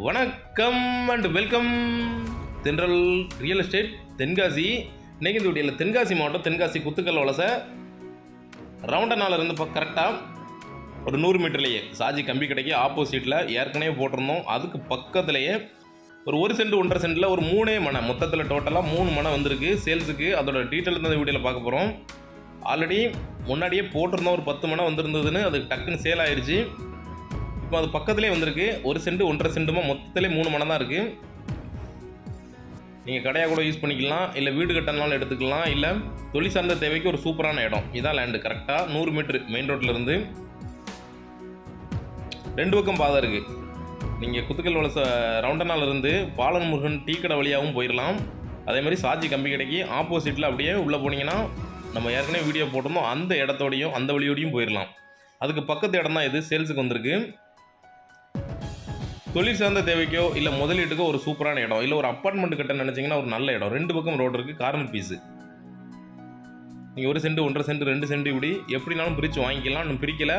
வணக்கம் and welcome Thendral real estate Tenkasi. இன்னைக்கு இந்த வீடியோவில் தென்காசி மாவட்டம் தென்காசி குத்துக்கல் வலசை. ரவுண்டனாலிருந்து இப்போ கரெக்டாக ஒரு நூறு மீட்டர்லேயே. சாஜி கம்பி கடைக்கு ஆப்போசிட்டில் ஏற்கனவே போட்டிருந்தோம். அதுக்கு பக்கத்துலேயே ஒரு ஒரு சென்ட் ஒன்றரை சென்ட்டில் ஒரு மூணே மனை. மொத்தத்தில் டோட்டலாக மூணு மனை வந்திருக்கு. சேல்ஸுக்கு அதோட டீட்டெயில் இந்த வீடியோவில் பார்க்க போகிறோம் ஆல்ரெடி முன்னாடியே போட்டிருந்தோம் ஒரு பத்து மனை வந்திருந்ததுன்னு அது டக்குன்னு சேல் ஆயிடுச்சு இப்போ அது பக்கத்துலேயே வந்திருக்கு. ஒரு செண்டு ஒன்றரை செண்டுமா மொத்தத்திலே மூணு மனை தான் இருக்குது நீங்கள் கடையாக கூட யூஸ் பண்ணிக்கலாம். இல்லை வீடு கட்டணும்னாலும் எடுத்துக்கலாம். இல்லை தொழில் சார்ந்த தேவைக்கு ஒரு சூப்பரான இடம். இதான் லேண்டு கரெக்டாக நூறு மீட்ரு மெயின் ரோட்லேருந்து ரெண்டு பக்கம் பாதை இருக்குது நீங்கள் குத்துக்கல் வலச ரவுண்டனாலிருந்து பாலன் முருகன் டீ கடை வழியாகவும் போயிடலாம் அதே மாதிரி சாஜி கம்பி கடைக்கு ஆப்போசிட்டில் அப்படியே உள்ளே போனீங்கன்னா நம்ம ஏற்கனவே வீடியோ போட்டிருந்தோம். அந்த இடத்தோடையும் அந்த வழியோடையும் போயிடலாம் அதுக்கு பக்கத்து இடம் தான் இது. சேல்ஸுக்கு வந்திருக்கு. தொழில் சார்ந்த தேவைக்கோ இல்லை முதலீட்டுக்கோ ஒரு சூப்பரான இடம் இல்லை ஒரு அப்பார்ட்மெண்ட் கட்ட நினச்சிங்கன்னா ஒரு நல்ல இடம். ரெண்டு பக்கம் ரோடு இருக்குது கார்னர் பீஸு நீங்கள் ஒரு சென்ட் ஒன்றரை சென்ட் ரெண்டு சென்ட் இப்படி எப்படினாலும் பிரித்து வாங்கிக்கலாம். இன்னும் பிரிக்கலை.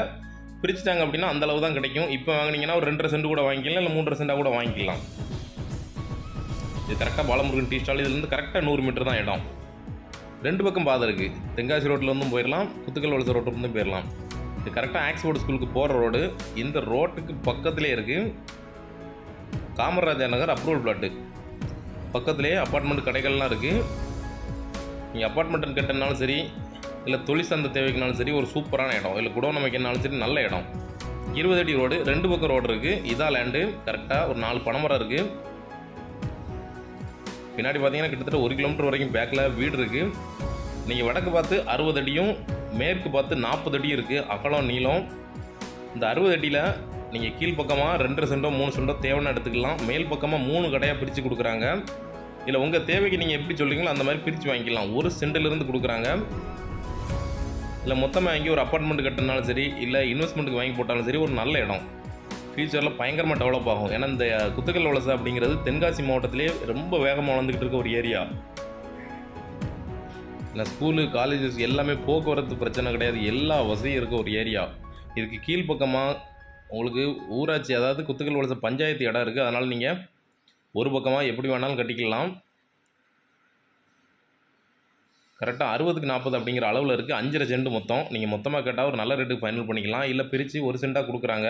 பிரிச்சுட்டாங்க அப்படின்னா அந்த அளவு தான் கிடைக்கும். இப்போ வாங்குனீங்கன்னா ஒரு ரெண்டரை சென்ட் கூட வாங்கிக்கலாம் இல்லை மூன்றரை சென்ட்டாக கூட வாங்கிக்கலாம். இது கரெக்டாக பாலமுருகன் டீ ஸ்டால் இதுலேருந்து கரெக்டாக நூறு மீட்டர் தான் இடம். ரெண்டு பக்கம் பாதை இருக்குது தென்காசி ரோட்லேருந்தும் போயிடலாம் குத்துக்கல் வலச ரோட்டிலேருந்தும் போயிடலாம் இது கரெக்டாக ஆக்ஸ்போர்ட் ஸ்கூலுக்கு போகிற ரோடு இந்த ரோட்டுக்கு பக்கத்துலேயே இருக்குது காமராஜர் நகர் அப்ரூவல் பிளாட்டு பக்கத்துலேயே அப்பார்ட்மெண்ட் கடைகள்லாம் இருக்குது நீங்கள் அப்பார்ட்மெண்ட்டுன்னு கேட்டனாலும் சரி இல்லை தொழில் சார்ந்த தேவைக்குனாலும் சரி ஒரு சூப்பரான இடம். இல்லை குடோன் அமைக்கனாலும் சரி நல்ல இடம். இருபது அடி ரோடு ரெண்டு பக்கம் ரோடு இருக்குது இதான் லேண்டு கரெக்டாக ஒரு நாலு பனைமரம் இருக்குது பின்னாடி பார்த்தீங்கன்னா கிட்டத்தட்ட ஒரு கிலோமீட்டர் வரைக்கும் பேக்கில் வீடு இருக்குது நீங்கள் வடக்கு பார்த்து அறுபது அடியும் மேற்கு பார்த்து நாற்பது அடியும் இருக்குது அகலம் நீளம். இந்த அறுபது அடியில் நீங்கள் கீழ்ப்பக்கமாக ரெண்டரை சென்டோ மூணு சென்டோ தேவைன்னு எடுத்துக்கலாம். மேல் பக்கமாக மூணு கடையாக பிரித்து கொடுக்குறாங்க. இல்லை உங்கள் தேவைக்கு நீங்கள் எப்படி சொல்கிறீங்களோ அந்த மாதிரி பிரித்து வாங்கிக்கலாம். ஒரு சென்டிலிருந்து கொடுக்குறாங்க. இல்லை மொத்தமாக வாங்கி ஒரு அப்பார்ட்மெண்ட் கட்டினாலும் சரி இல்லை இன்வெஸ்ட்மெண்ட்டுக்கு வாங்கி போட்டாலும் சரி ஒரு நல்ல இடம். ஃப்யூச்சரில் பயங்கரமாக டெவலப் ஆகும். ஏன்னா இந்த குத்துக்கல் வலசை அப்படிங்கிறது தென்காசி மாவட்டத்திலே ரொம்ப வேகமாக வளர்ந்துக்கிட்டு இருக்க ஒரு ஏரியா இல்லை ஸ்கூலு காலேஜஸ் எல்லாமே போக்குவரத்து பிரச்சனை கிடையாது. எல்லா வசதியும் இருக்க ஒரு ஏரியா இதுக்கு கீழ்ப்பக்கமாக உங்களுக்கு ஊராட்சி அதாவது குத்துக்கல் வலசை பஞ்சாயத்து இடம் இருக்குது அதனால் நீங்கள் ஒரு பக்கமாக எப்படி வேணாலும் கட்டிக்கலாம். கரெக்டாக அறுபதுக்கு நாற்பது அப்படிங்கிற அளவில் இருக்குது அஞ்சரை சென்ட் மொத்தம். நீங்கள் மொத்தமாக கேட்டால் ஒரு நல்ல ரேட்டுக்கு ஃபைனல் பண்ணிக்கலாம். இல்லை பிரித்து ஒரு சென்ட்டாக கொடுக்குறாங்க.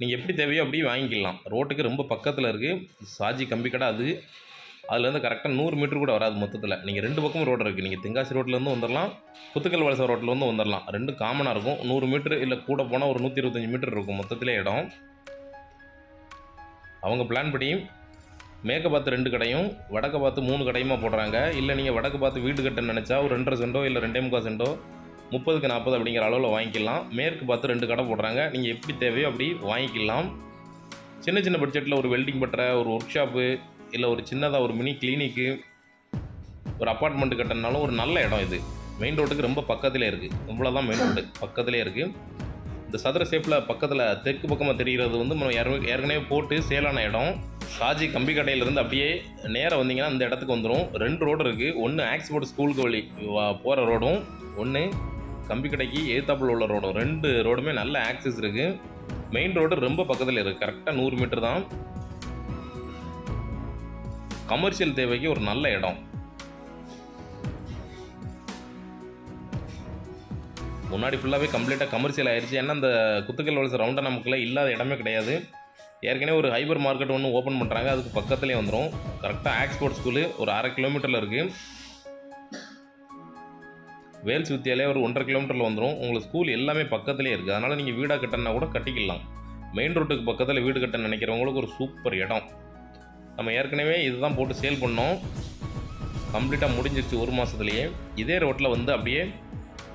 நீங்கள் எப்படி தேவையோ அப்படியே வாங்கிக்கலாம். ரோட்டுக்கு ரொம்ப பக்கத்தில் இருக்குது சாஜி கம்பி கடை அது. அதுலேருந்து கரெக்டாக நூறு மீட்டர் கூட வராது மொத்தத்தில். நீங்கள் ரெண்டு பக்கமும் ரோடு இருக்குது நீங்கள் தென்காசி ரோட்லேருந்து வந்துடலாம் புத்துக்கல் வலசை ரோட்லேருந்து வந்துடலாம் ரெண்டும் காமனாக இருக்கும். நூறு மீட்ரு இல்லை கூட போனால் ஒரு நூற்றி இருபத்தஞ்சி மீட்டர் இருக்கும் மொத்தத்திலே இடம். அவங்க பிளான் படி மேற்க பார்த்து ரெண்டு கடையும் வடக்க பார்த்து மூணு கடையுமா போடுறாங்க. இல்லை நீங்கள் வடக்கு பார்த்து வீடு கட்ட நினச்சா ஒரு ரெண்டரை சென்டோ இல்லை ரெண்டே முக்கால் சென்டோ முப்பதுக்கு நாற்பது அப்படிங்கிற அளவில் வாங்கிக்கலாம். மேற்கு பார்த்து ரெண்டு கடை போடுறாங்க. நீங்கள் எப்படி தேவையோ அப்படி வாங்கிக்கலாம். சின்ன சின்ன பட்ஜெட்டில் ஒரு வெல்டிங் பட்டுற ஒரு ஒர்க் ஷாப்பு இல்லை ஒரு சின்னதாக ஒரு மினி கிளினிக்கு ஒரு அப்பார்ட்மெண்ட் கட்டினாலும் ஒரு நல்ல இடம் இது. மெயின் ரோட்டுக்கு ரொம்ப பக்கத்தில் இருக்குது இவ்வளோதான் மெயின் ரோடு பக்கத்திலே இருக்குது இந்த சதுர ஷேப்பில் பக்கத்தில் தெற்கு பக்கமாக தெரிகிறது வந்து நம்ம ஏற்கனவே ஏற்கனவே போட்டு சேலான இடம். சாஜி கம்பி கடையிலேருந்து அப்படியே நேராக வந்தீங்கன்னா இந்த இடத்துக்கு வந்துடும் ரெண்டு ரோடு இருக்குது ஒன்று ஆக்ஸ்போர்ட் ஸ்கூலுக்கு வழி போகிற ரோடும் ஒன்று கம்பி கடைக்கு ஏத்தாப்பில் உள்ள ரோடும் ரெண்டு ரோடுமே நல்ல ஆக்சஸ் இருக்குது மெயின் ரோடு ரொம்ப பக்கத்தில் இருக்குது கரெக்டாக நூறு மீட்டர் தான். கமர்ஷியல் தேவைக்கு ஒரு நல்ல இடம். முன்னாடி ஃபுல்லாகவே கம்ப்ளீட்டாக கமர்ஷியல் ஆயிடுச்சு ஏன்னா அந்த குத்துக்கல் வலசை ரவுண்டாக நமக்குள்ள இல்லாத இடமே கிடையாது. ஏற்கனவே ஒரு ஹைபர் மார்க்கெட் ஒன்று ஓப்பன் பண்ணுறாங்க அதுக்கு பக்கத்துலேயே வந்துடும் கரெக்டாக ஆக்ஸ்போர்ட் ஸ்கூலு ஒரு அரை கிலோமீட்டரில் இருக்குது வேல்ஸ் சுத்தியாலே ஒரு ஒன்றரை கிலோமீட்டரில் வந்துடும் உங்களுக்கு ஸ்கூல் எல்லாமே பக்கத்துலேயே இருக்குது அதனால் நீங்கள் வீடாக கட்டினா கூட கட்டிக்கலாம். மெயின் ரோட்டுக்கு பக்கத்தில் வீடு கட்ட நினைக்கிறவங்களுக்கு ஒரு சூப்பர் இடம். நம்ம ஏற்கனவே இதுதான் போட்டு சேல் பண்ணோம். கம்ப்ளீட்டாக முடிஞ்சிருச்சு ஒரு மாதத்துலேயே இதே ரோட்டில் வந்து அப்படியே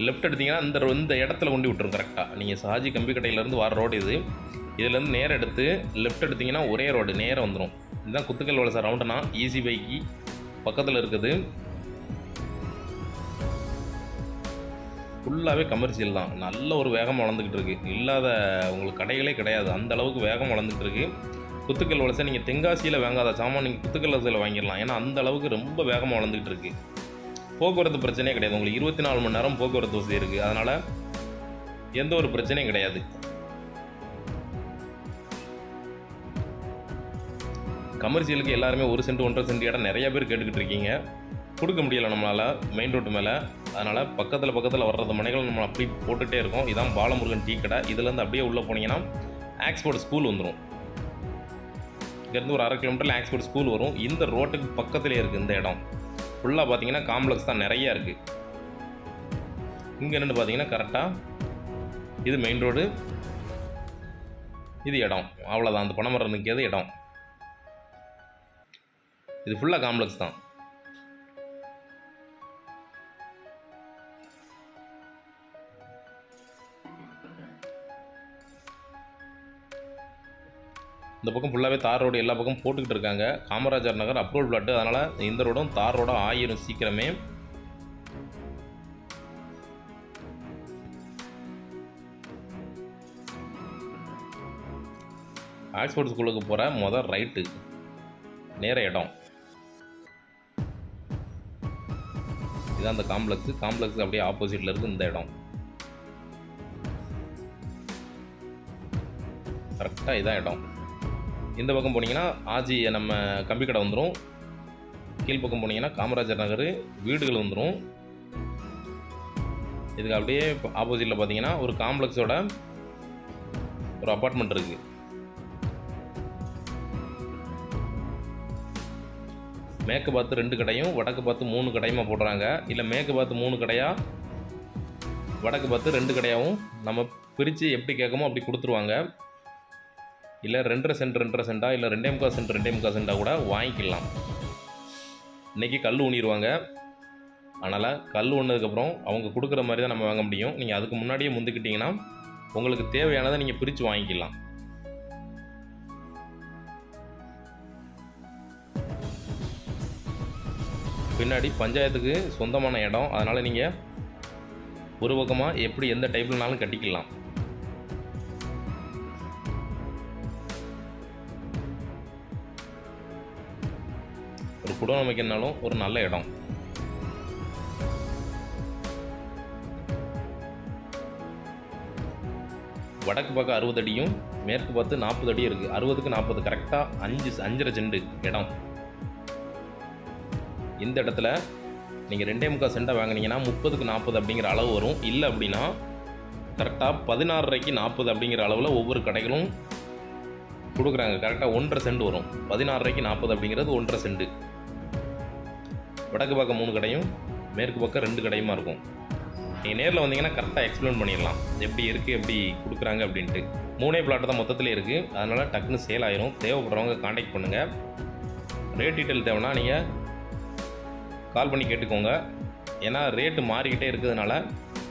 லெஃப்ட் எடுத்தீங்கன்னா இந்த இந்த இடத்துல கொண்டு விட்டுரும் கரெக்டாக நீங்கள் சாஜி கம்பி கடையிலேருந்து வர ரோடு இது. இதுலேருந்து நேரம் எடுத்து லெஃப்ட் எடுத்திங்கன்னா ஒரே ரோடு நேரம் வந்துடும் இதுதான் குத்துக்கல் வலசை ரவுண்டுனா ஈஸி பைக்கு பக்கத்தில் இருக்குது. ஃபுல்லாகவே கமர்ஷியல் தான். நல்ல ஒரு வேகம் வளர்ந்துக்கிட்டு இருக்குது இல்லாத உங்களுக்கு கடைகளே கிடையாது. அந்த அளவுக்கு வேகம் வளர்ந்துகிட்டு இருக்குது குத்துக்கல் வலசை நீங்கள் தென்காசியில் வாங்காத சாமான் நீங்கள் குத்துக்கல் வலசையில் வாங்கிடலாம். ஏன்னா அந்த அளவுக்கு ரொம்ப வேகமாக வளர்ந்துக்கிட்டு இருக்கு. போக்குவரத்து பிரச்சனையே கிடையாது. உங்களுக்கு இருபத்தி நாலு மணி நேரம் போக்குவரத்து வசதி இருக்குது அதனால் எந்த ஒரு பிரச்சனையும் கிடையாது. கமர்ஷியலுக்கு எல்லாருமே ஒரு சென்ட் ஒன்றரை சென்ட் இடம் நிறைய பேர் கேட்டுக்கிட்டு இருக்கீங்க. கொடுக்க முடியலை நம்மளால் மெயின் ரோட்டு மேலே. அதனால் பக்கத்தில் பக்கத்தில் வர்றது மனைகள் நம்ம அப்படி போட்டுகிட்டே இருக்கோம். இதான் பாலமுருகன் டீ கடை. இதுலேருந்து அப்படியே உள்ளே போனீங்கன்னா ஆக்ஸ்போர்ட் ஸ்கூல் வந்துடும் இங்கேருந்து ஒரு அரை கிலோமீட்டரில் ஆக்ஸ்போர்ட் ஸ்கூல் வரும். இந்த ரோட்டுக்கு பக்கத்துலேயே இருக்குது இந்த இடம். ஃபுல்லாக பார்த்தீங்கன்னா காம்ப்ளெக்ஸ் தான் நிறையா இருக்குது இங்கே நின்று பார்த்தீங்கன்னா கரெக்டாக இது மெயின் ரோடு இது இடம். அவ்வளோதான் அந்த பனைமரம் நிற்கிறது இடம். இது ஃபுல்லாக காம்ப்ளெக்ஸ் தான். இந்த பக்கம் ஃபுல்லாகவே தார் ரோடு எல்லா பக்கம் போட்டுக்கிட்டு இருக்காங்க. Kamarajar Nagar approval plot. அதனால் இந்த ரோடும் தார் ரோடும் ஆயிரும் சீக்கிரமே. ஆக்ஸ்போர்ட் ஸ்கூலுக்கு போகிற மொதல் ரைட்டு. நேர இடம். இதான் அந்த காம்ப்ளெக்ஸு. காம்ப்ளெக்ஸ் அப்படியே ஆப்போசிட்டில் இருக்குது இந்த இடம். கரெக்டாக இதான் இடம். இந்த பக்கம் போனீங்கன்னா ஆஜி நம்ம கம்பி கடை வந்துடும் கீழ்ப்பக்கம் போனீங்கன்னா காமராஜர் நகர் வீடுகள் வந்துடும் இதுக்கு அப்படியே ஆப்போசிட்டில் பார்த்தீங்கன்னா ஒரு காம்ப்ளெக்ஸோட ஒரு அப்பார்ட்மெண்ட் இருக்குது மேற்கு பார்த்து ரெண்டு கடையும் வடக்கு பார்த்து மூணு கடையுமா போடுறாங்க. இல்லை மேற்கு பார்த்து மூணு கடையாக வடக்கு பார்த்து ரெண்டு கடையாகவும் நம்ம பிரித்து எப்படி கேட்கமோ அப்படி கொடுத்துருவாங்க. இல்லை ரெண்டரை சென்ட் ரெண்டரை சென்டா? இல்லை ரெண்டே முக்கால் சென்ட் ரெண்டே முக்கால் சென்ட்டாக கூட வாங்கிக்கலாம். இன்றைக்கி கல் ஊனிடுவாங்க. அதனால் கல் ஒன்றதுக்கப்புறம் அவங்க கொடுக்குற மாதிரி தான் நம்ம வாங்க முடியும். நீங்கள் அதுக்கு முன்னாடியே முந்துக்கிட்டிங்கன்னா உங்களுக்கு தேவையானதை நீங்கள் பிரித்து வாங்கிக்கலாம். பின்னாடி பஞ்சாயத்துக்கு சொந்தமான இடம். அதனால் நீங்கள் ஒரு பக்கமாக எப்படி எந்த டைப்லனாலும் கட்டிக்கலாம். ஒரு குடம் ஒரு நல்ல இடம். வடக்கு பக்கம் அறுபது அடியும் மேற்கு பார்த்து நாற்பது அடியும் இருக்குது அறுபதுக்கு நாற்பது கரெக்டாக அஞ்சு அஞ்சரை செண்டு இடம். இந்த இடத்துல நீங்கள் ரெண்டே முக்கால் செண்டை வாங்கினீங்கன்னா முப்பதுக்கு நாற்பது அப்படிங்கிற அளவு வரும். இல்லை அப்படின்னா கரெக்டாக பதினாறரைக்கு நாற்பது அப்படிங்கிற அளவில் ஒவ்வொரு கடைகளும் கொடுக்குறாங்க. கரெக்டாக ஒன்றரை செண்டு வரும். பதினாறரைக்கு நாற்பது அப்படிங்கிறது ஒன்றரை செண்டு. வடக்கு பக்கம் மூணு கடையும் மேற்கு பக்கம் ரெண்டு கடையுமா இருக்கும். நீங்கள் நேரில் வந்தீங்கன்னா கரெக்டாக எக்ஸ்பிளைன் பண்ணிடலாம். எப்படி இருக்குது எப்படி கொடுக்குறாங்க அப்படின்ட்டு. மூணே பிளாட் தான் மொத்தத்தில் இருக்குது அதனால் டக்குன்னு சேல் ஆயிரும். தேவைப்படுறவங்க காண்டாக்ட் பண்ணுங்கள் ரேட் டீட்டெயில் தேவைன்னா நீங்கள் கால் பண்ணி கேட்டுக்கோங்க. ஏன்னா ரேட்டு மாறிக்கிட்டே இருக்கிறதுனால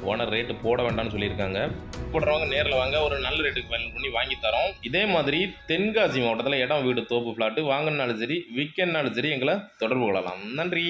ஓனர் ரேட்டு போட வேண்டாம்னு சொல்லியிருக்காங்க. போடுறவங்க நேரில் வாங்க ஒரு நல்ல ரேட்டுக்கு ஃபைனல் பண்ணி வாங்கி தரோம். இதே மாதிரி தென்காசி மாவட்டத்தில் இடம் வீடு தோப்பு ஃப்ளாட்டு வாங்கினாலும் சரி விற்கனாலும் சரி எங்களை தொடர்பு கொள்ளலாம். நன்றி.